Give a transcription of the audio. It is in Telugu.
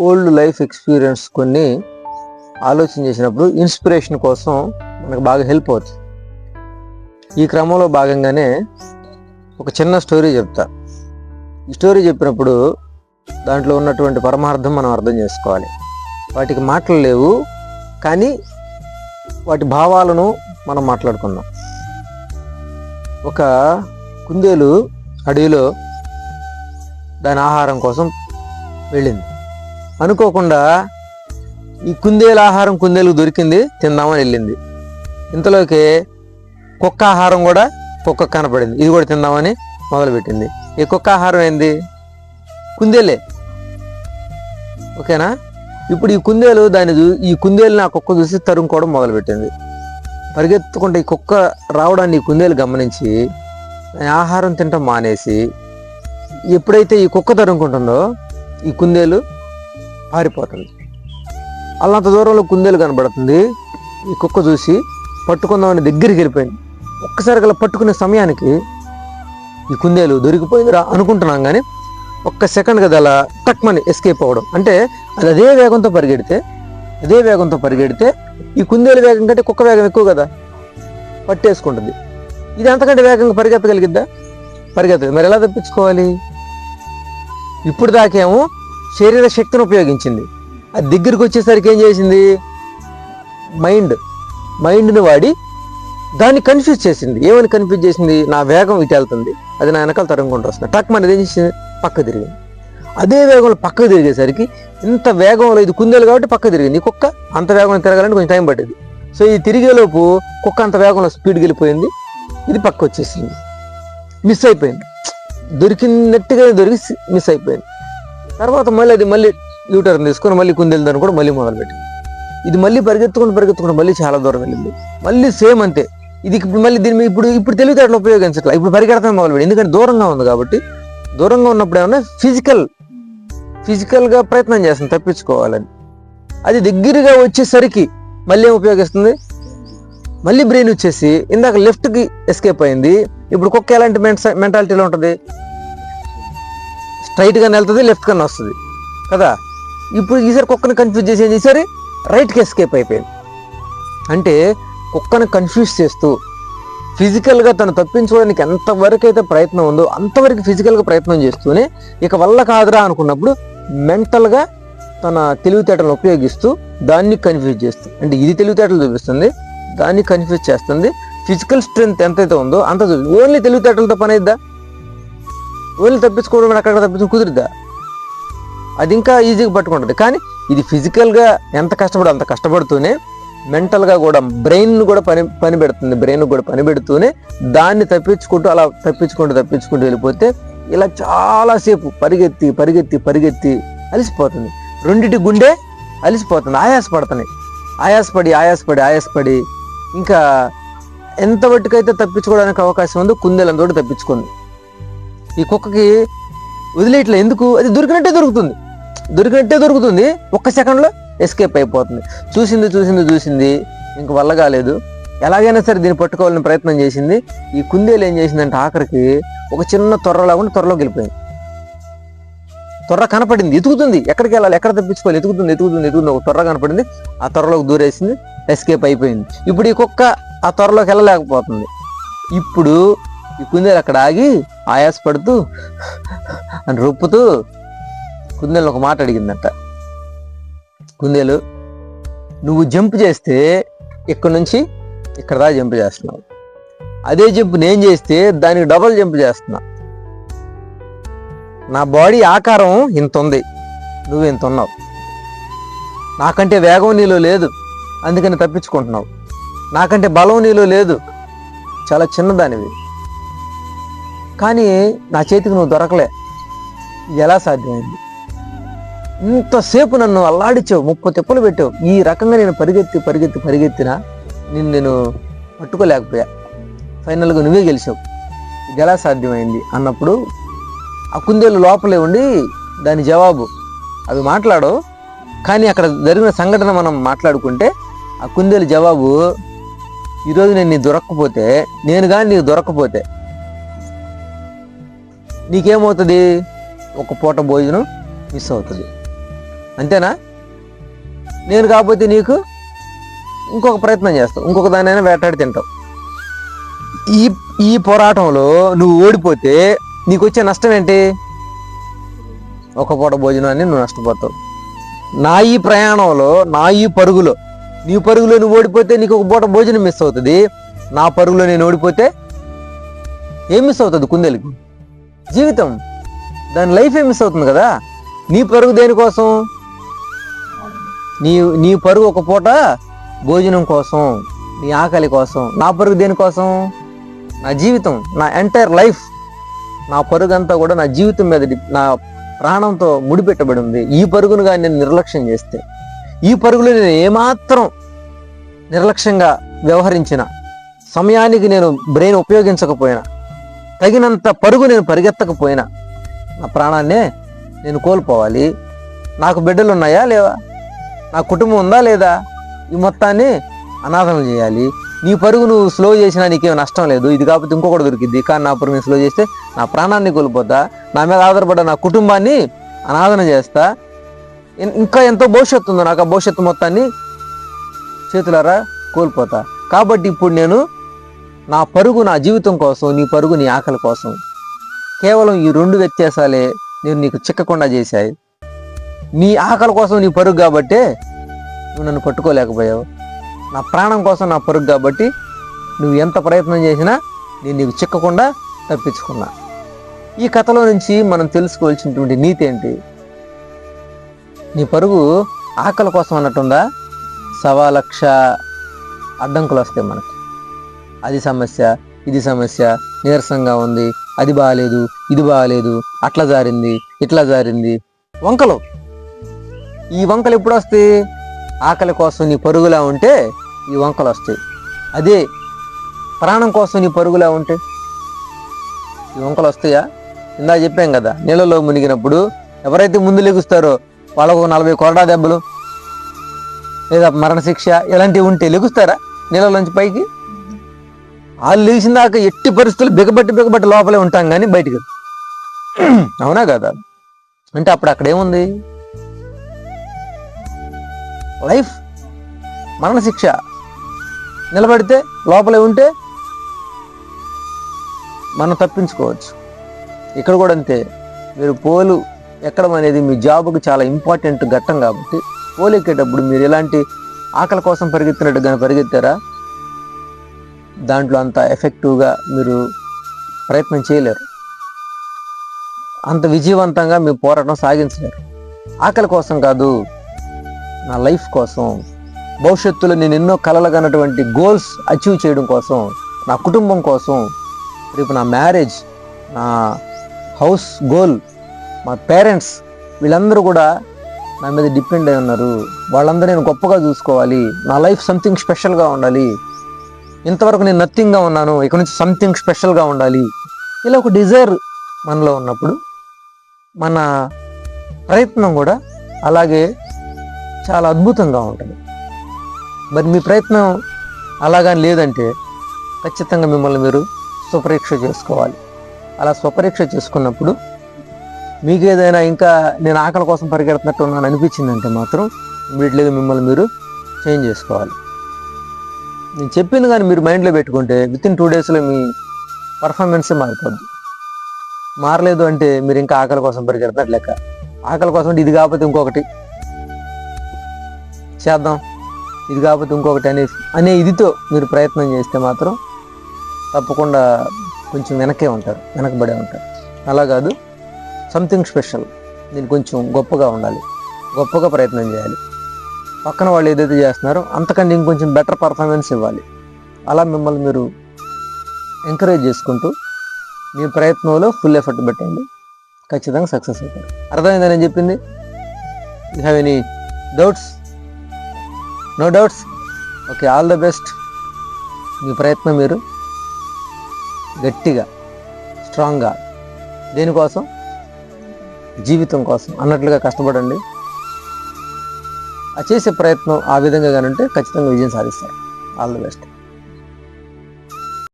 ఓల్డ్ లైఫ్ ఎక్స్పీరియన్స్ కొన్ని ఆలోచన చేసినప్పుడు ఇన్స్పిరేషన్ కోసం మనకు బాగా హెల్ప్ అవుతుంది. ఈ క్రమంలో భాగంగానే ఒక చిన్న స్టోరీ చెప్తా. ఈ స్టోరీ చెప్పినప్పుడు దాంట్లో ఉన్నటువంటి పరమార్థం మనం అర్థం చేసుకోవాలి. వాటికి మాటలు లేవు కానీ వాటి భావాలను మనం మాట్లాడుకుందాం. ఒక కుందేలు అడవిలో దాని ఆహారం కోసం వెళ్ళింది. అనుకోకుండా ఈ కుందేలు ఆహారం కుందేలు దొరికింది తిందామని వెళ్ళింది. ఇంతలోకి కుక్క ఆహారం కూడా కుక్క కనపడింది. ఇది కూడా తిందామని మొదలుపెట్టింది. ఈ కుక్క ఆహారం ఏంది? కుందేలే. ఓకేనా? ఇప్పుడు ఈ కుందేలు దాన్ని ఈ కుందేలుని ఆ కుక్క చూసి తరుముకోవడం మొదలుపెట్టింది. పరిగెత్తుకుంటే ఈ కుక్క రావడాన్ని ఈ కుందేలు గమనించి ఆహారం తినటం మానేసి ఎప్పుడైతే ఈ కుక్క తరుముకుంటుందో ఈ కుందేలు పారిపోతుంది అల్లంత దూరంలో కుందేలు కనబడుతుంది. ఈ కుక్క చూసి పట్టుకుందామని దగ్గరికి వెళ్ళిపోయింది. ఒక్కసారి గల పట్టుకునే సమయానికి ఈ కుందేలు దొరికిపోయిందిరా అనుకుంటున్నాం కానీ ఒక్క సెకండ్ కదా అలా టక్మని ఎస్కేప్ అవ్వడం. అంటే అది అదే వేగంతో పరిగెడితే అదే వేగంతో పరిగెడితే ఈ కుందేలు వేగం కంటే కుక్క వేగం ఎక్కువ కదా? పట్టేసుకుంటుంది. ఇది అంతకంటే వేగంగా పరిగెత్తగలిగిద్దా? పరిగెత్తదు. మరి ఎలా తప్పించుకోవాలి? ఇప్పుడు దాకేమో శరీర శక్తిని ఉపయోగించింది. అది దగ్గరికి వచ్చేసరికి ఏం చేసింది? మైండ్ మైండ్ని వాడి దాన్ని కన్ఫ్యూజ్ చేసింది. ఏమని కన్ఫ్యూజ్ చేసింది? నా వేగం ఇటు వెళ్తుంది. అది నా వెనకాల తరుముకుంటూ వస్తుంది. టక్ మనది ఏం చేసింది? పక్క తిరిగింది. అదే వేగంలో పక్కకు తిరిగేసరికి ఇంత వేగంలో ఇది కుందేలు కాబట్టి పక్క తిరిగింది. కుక్క అంత వేగంలో తిరగాలంటే కొంచెం టైం పట్టింది సో ఈ తిరిగేలోపు కుక్క అంత వేగంలో స్పీడ్కి వెళ్ళిపోయింది. ఇది పక్క వచ్చేసింది. మిస్ అయిపోయింది. దొరికినట్టుగా దొరికి మిస్ అయిపోయింది. తర్వాత మళ్ళీ అది మళ్ళీ యూటర్న్ తీసుకొని మళ్ళీ కుందేలు దాన్ని కూడా మళ్ళీ మొదలుపెట్టింది ఇది మళ్ళీ పరిగెత్తుకుని పరిగెత్తుకుంటే మళ్ళీ చాలా దూరం వెళ్ళింది. మళ్ళీ సేమ్ అంతే. ఇది ఇప్పుడు మళ్ళీ దీన్ని ఇప్పుడు ఇప్పుడు తెలివితేటలు ఉపయోగించట్లా. ఇప్పుడు పరిగెడతాం మొదలుపెట్టి. ఎందుకంటే దూరంగా ఉంది కాబట్టి దూరంగా ఉన్నప్పుడు ఏమన్నా ఫిజికల్ ఫిజికల్గా ప్రయత్నం చేస్తుంది తప్పించుకోవాలని. అది దగ్గరగా వచ్చేసరికి మళ్ళీ ఏం ఉపయోగిస్తుంది? మళ్ళీ బ్రెయిన్ వచ్చేసి ఇందాక లెఫ్ట్కి ఎస్కేప్ అయింది. ఇప్పుడు కుక్క ఎలాంటి మెంటాలిటీలో ఉంటుంది? స్ట్రైట్గా వెళ్తుంది లెఫ్ట్ కన్నా వస్తుంది. కదా? ఇప్పుడు ఈసారి కుక్కని కన్ఫ్యూజ్ చేసేది ఈసారి రైట్కి ఎస్కేప్ అయిపోయింది అంటే కుక్కను కన్ఫ్యూజ్ చేస్తూ ఫిజికల్గా తను తప్పించుకోవడానికి ఎంతవరకు అయితే ప్రయత్నం ఉందో అంతవరకు ఫిజికల్గా ప్రయత్నం చేస్తూనే ఇక వల్ల కాదురా అనుకున్నప్పుడు మెంటల్గా తన తెలివితేటలను ఉపయోగిస్తూ దాన్ని కన్ఫ్యూజ్ చేస్తుంది అంటే ఇది తెలివితేటలు చూపిస్తుంది దాన్ని కన్ఫ్యూజ్ చేస్తుంది. ఫిజికల్ స్ట్రెంగ్త్ ఎంతైతే ఉందో అంత చూపి ఓన్లీ తెలివితేటలతో పని అయిద్దా? వీళ్ళు తప్పించుకోవడం అక్కడ తప్పించుకో కుదిరిద్దా? అది ఇంకా ఈజీగా పట్టుకుంటుంది. కానీ ఇది ఫిజికల్గా ఎంత కష్టపడో అంత కష్టపడుతూనే మెంటల్గా కూడా బ్రెయిన్ కూడా పని పని పెడుతుంది. బ్రెయిన్ కూడా పని పెడుతూనే దాన్ని తప్పించుకుంటూ అలా తప్పించుకుంటూ తప్పించుకుంటూ వెళ్ళిపోతే ఇలా చాలాసేపు పరిగెత్తి పరిగెత్తి పరిగెత్తి అలసిపోతుంది. రెండిటి గుండె అలసిపోతుంది. ఆయాసపడుతున్నాయి. ఆయాసపడి ఆయాసపడి ఆయాసపడి ఇంకా ఎంత మట్టుకైతే తప్పించుకోవడానికి అవకాశం ఉందో కుందేలంతోటి తప్పించుకుంది. ఈ కుక్కకి వదిలేయట్లే. ఎందుకు? అది దొరికినట్టే దొరుకుతుంది. దొరికినట్టే దొరుకుతుంది. ఒక్క సెకండ్లో ఎస్కేప్ అయిపోతుంది. చూసింది చూసింది చూసింది ఇంక వల్ల కాలేదు. ఎలాగైనా సరే దీన్ని పట్టుకోవాలని ప్రయత్నం చేసింది. ఈ కుందేలు ఏం చేసిందంటే ఆఖరికి ఒక చిన్న తొర్ర లాగుండి త్వరలోకి వెళ్ళిపోయింది. త్వర కనపడింది. ఎతుకుతుంది. ఎక్కడికి వెళ్ళాలి? ఎక్కడ తప్పించుకోవాలి? ఎతుకుతుంది ఎతుకుతుంది ఎతుకుతుంది. ఒక త్వర కనపడింది. ఆ త్వరలోకి దూరేసింది. ఎస్కేప్ అయిపోయింది. ఇప్పుడు ఈ కుక్క ఆ త్వరలోకి వెళ్ళలేకపోతుంది. ఇప్పుడు ఈ కుందేలు అక్కడ ఆగి ఆయాసపడుతూ అని రొప్పుతూ కుందేలు ఒక మాట అడిగిందట. కుందేలు నువ్వు జంప్ చేస్తే ఇక్కడ నుంచి ఇక్కడ దాకా జంప్ చేస్తున్నావు. అదే జంప్ నేను చేస్తే దానికి డబల్ జంప్ చేస్తున్నా. నా బాడీ ఆకారం ఇంత ఉంది నువ్వు ఇంత ఉన్నావు. నాకంటే వేగం నీలో లేదు అందుకని తప్పించుకుంటున్నావు. నాకంటే బలం నీలో లేదు చాలా చిన్నదానివి. కానీ నా చేతికి నువ్వు దొరకలే. ఇది ఎలా సాధ్యమైంది? ఇంతసేపు నన్ను అల్లాడిచ్చావు ముప్పై తిప్పలు పెట్టావు. ఈ రకంగా నేను పరిగెత్తి పరిగెత్తి పరిగెత్తినా నిన్ను నేను పట్టుకోలేకపోయా. ఫైనల్గా నువ్వే గెలిచావు. ఇది ఎలా సాధ్యమైంది? అన్నప్పుడు ఆ కుందేలు లోపలే ఉండి దాని జవాబు అవి మాట్లాడవు. కానీ అక్కడ జరిగిన సంఘటన మనం మాట్లాడుకుంటే ఆ కుందేలు జవాబు ఈరోజు నేను నీ దొరక్కపోతే నేను కానీ నీకు దొరక్కపోతే నీకేమవుతుంది? ఒక పూట భోజనం మిస్ అవుతుంది. అంతేనా? నేను కాకపోతే నీకు ఇంకొక ప్రయత్నం చేస్తావు. ఇంకొక దానైనా వేటాడి తింటావు. ఈ ఈ పోరాటంలో నువ్వు ఓడిపోతే నీకు వచ్చే నష్టం ఏంటి ఒక పూట భోజనాన్ని నువ్వు నష్టపోతావు. నా ఈ ప్రయాణంలో నా ఈ పరుగులో నీ పరుగులో నువ్వు ఓడిపోతే నీకు ఒక పూట భోజనం మిస్ అవుతుంది. నా పరుగులో నేను ఓడిపోతే ఏం మిస్ అవుతుంది కుందేలుకి? జీవితం. దాని లైఫ్ మిస్ అవుతుంది కదా? నీ పరుగు దేనికోసం? నీ నీ పరుగు ఒక పూట భోజనం కోసం నీ ఆకలి కోసం. నా పరుగు దేనికోసం? నా జీవితం నా ఎంటైర్ లైఫ్ నా పరుగు అంతా కూడా నా జీవితం మీద నా ప్రాణంతో ముడిపెట్టబడి ఉంది ఈ పరుగును కానీ నేను నిర్లక్ష్యం చేస్తే ఈ పరుగులో నేను ఏమాత్రం నిర్లక్ష్యంగా వ్యవహరించిన సమయానికి నేను బ్రెయిన్ ఉపయోగించకపోయినా తగినంత పరుగు నేను పరిగెత్తకపోయినా. నా ప్రాణాన్నే నేను కోల్పోవాలి. నాకు బిడ్డలు ఉన్నాయా లేవా? నా కుటుంబం ఉందా లేదా? ఈ మొత్తాన్ని అనాథనం చేయాలి. నీ పరుగు నువ్వు స్లో చేసినా నీకేం నష్టం లేదు. ఇది కాకపోతే ఇంకొకటి దొరికిద్ది కానీ నా పరుగు నేను స్లో చేస్తే నా ప్రాణాన్ని కోల్పోతా. నా మీద ఆధారపడ్డ నా కుటుంబాన్ని అనాథన చేస్తా. ఇంకా ఎంతో భవిష్యత్తు ఉందో నాకు ఆ భవిష్యత్తు మొత్తాన్ని చేతులారా కోల్పోతా. కాబట్టి ఇప్పుడు నేను నా పరుగు నా జీవితం కోసం నీ పరుగు నీ ఆకలి కోసం. కేవలం ఈ రెండు వ్యత్యాసాలే నేను నీకు చిక్కకుండా చేశాయి. నీ ఆకలి కోసం నీ పరుగు కాబట్టే నువ్వు నన్ను పట్టుకోలేకపోయావు. నా ప్రాణం కోసం నా పరుగు కాబట్టి నువ్వు ఎంత ప్రయత్నం చేసినా నేను నీకు చిక్కకుండా తప్పించుకున్నా. ఈ కథలో నుంచి మనం తెలుసుకోవాల్సినటువంటి నీతి ఏంటి? నీ పరుగు ఆకలి కోసం అన్నట్టుందా? సవా లక్ష అడ్డంకులు వస్తాయి మనకి. అది సమస్య ఇది సమస్య నీరసంగా ఉంది అది బాగాలేదు ఇది బాగాలేదు అట్లా జారింది ఇట్లా జారింది. వంకలు. ఈ వంకలు ఎప్పుడు వస్తాయి? ఆకలి కోసం నీ పరుగులా ఉంటే ఈ వంకలు వస్తాయి. అదే ప్రాణం కోసం నీ పరుగులా ఉంటే ఈ వంకలు వస్తాయా? ఇందా చెప్పాం కదా నీళ్ళలో మునిగినప్పుడు ఎవరైతే ముందు లెగుస్తారో వాళ్ళకు నలభై కొరడా దెబ్బలు లేదా మరణశిక్ష ఇలాంటివి ఉంటే లెగుస్తారా నీళ్ళలోంచి పైకి? వాళ్ళు లేచిన దాకా ఎట్టి పరిస్థితులు బిగబట్టి బిగబట్టి లోపలే ఉంటాం కానీ బయటికి. అవునా కదా? అంటే అప్పుడు అక్కడ ఏముంది? లైఫ్ మరణశిక్ష. నిలబడితే లోపలే ఉంటే మనం తప్పించుకోవచ్చు. ఇక్కడ కూడా అంతే. మీరు పోలు ఎక్కడం అనేది మీ జాబ్కి చాలా ఇంపార్టెంట్ ఘట్టం కాబట్టి పోలు ఎక్కేటప్పుడు మీరు ఎలాంటి ఆకలి కోసం పరిగెత్తినట్టు కానీ పరిగెత్తారా? దాంట్లో అంత ఎఫెక్టివ్గా మీరు ప్రయత్నం చేయలేరు. అంత విజయవంతంగా మీ పోరాటం సాగించలేరు. ఆకలి కోసం కాదు నా లైఫ్ కోసం భవిష్యత్తులో నేను ఎన్నో కలలుగన్నటువంటి గోల్స్ అచీవ్ చేయడం కోసం నా కుటుంబం కోసం రేపు నా మ్యారేజ్ నా హౌస్ గోల్ మా పేరెంట్స్ వీళ్ళందరూ కూడా నా మీద డిపెండ్ అయి ఉన్నారు. వాళ్ళందరూ నేను గొప్పగా చూసుకోవాలి. నా లైఫ్ సంథింగ్ స్పెషల్గా ఉండాలి. ఇంతవరకు నేను నథింగ్గా ఉన్నాను ఇక నుంచి సంథింగ్ స్పెషల్గా ఉండాలి. ఇలా ఒక డిజైర్ మనలో ఉన్నప్పుడు మన ప్రయత్నం కూడా అలాగే చాలా అద్భుతంగా ఉంటుంది. మరి మీ ప్రయత్నం అలాగా లేదంటే ఖచ్చితంగా మిమ్మల్ని మీరు స్వపరీక్ష చేసుకోవాలి. అలా స్వపరీక్ష చేసుకున్నప్పుడు మీకు ఏదైనా ఇంకా నేను ఆకలి కోసం పరిగెడుతున్నట్టు ఉన్నాను అనిపించిందంటే మాత్రం వీటిలో మిమ్మల్ని మీరు చేంజ్ చేసుకోవాలి. నేను చెప్పింది కానీ మీరు మైండ్లో పెట్టుకుంటే విత్ ఇన్ టూ డేస్లో మీ పర్ఫార్మెన్సే మారిపోద్ది. మారలేదు అంటే మీరు ఇంకా ఆకలి కోసం పరిగెడుతున్నట్టు లెక్క. ఆకలి కోసం అంటే ఇది కాకపోతే ఇంకొకటి. చేద్దాం. ఇది కాకపోతే ఇంకొకటి అనేసి. అనే ఇదితో మీరు ప్రయత్నం చేస్తే మాత్రం తప్పకుండా కొంచెం వెనకే ఉంటారు. వెనకబడే ఉంటారు. అలా కాదు. సంథింగ్ స్పెషల్ దీన్ని కొంచెం గొప్పగా ఉండాలి. గొప్పగా ప్రయత్నం చేయాలి. పక్కన వాళ్ళు ఏదైతే చేస్తున్నారో అంతకంటే ఇంకొంచెం బెటర్ పర్ఫార్మెన్స్ ఇవ్వాలి. అలా మిమ్మల్ని మీరు ఎంకరేజ్ చేసుకుంటూ మీ ప్రయత్నంలో ఫుల్ ఎఫర్ట్ పెట్టండి. ఖచ్చితంగా సక్సెస్ అవుతారు. అర్థమైందని చెప్పింది? You have any doubts no doubts okay all the best మీ ప్రయత్నం మీరు గట్టిగా స్ట్రాంగ్గా దేనికోసం? జీవితం కోసం. అన్నట్లుగా కష్టపడండి. ఆ చేసే ప్రయత్నం ఆ విధంగా కానీ ఉంటే ఖచ్చితంగా విజయం సాధిస్తారు. All the best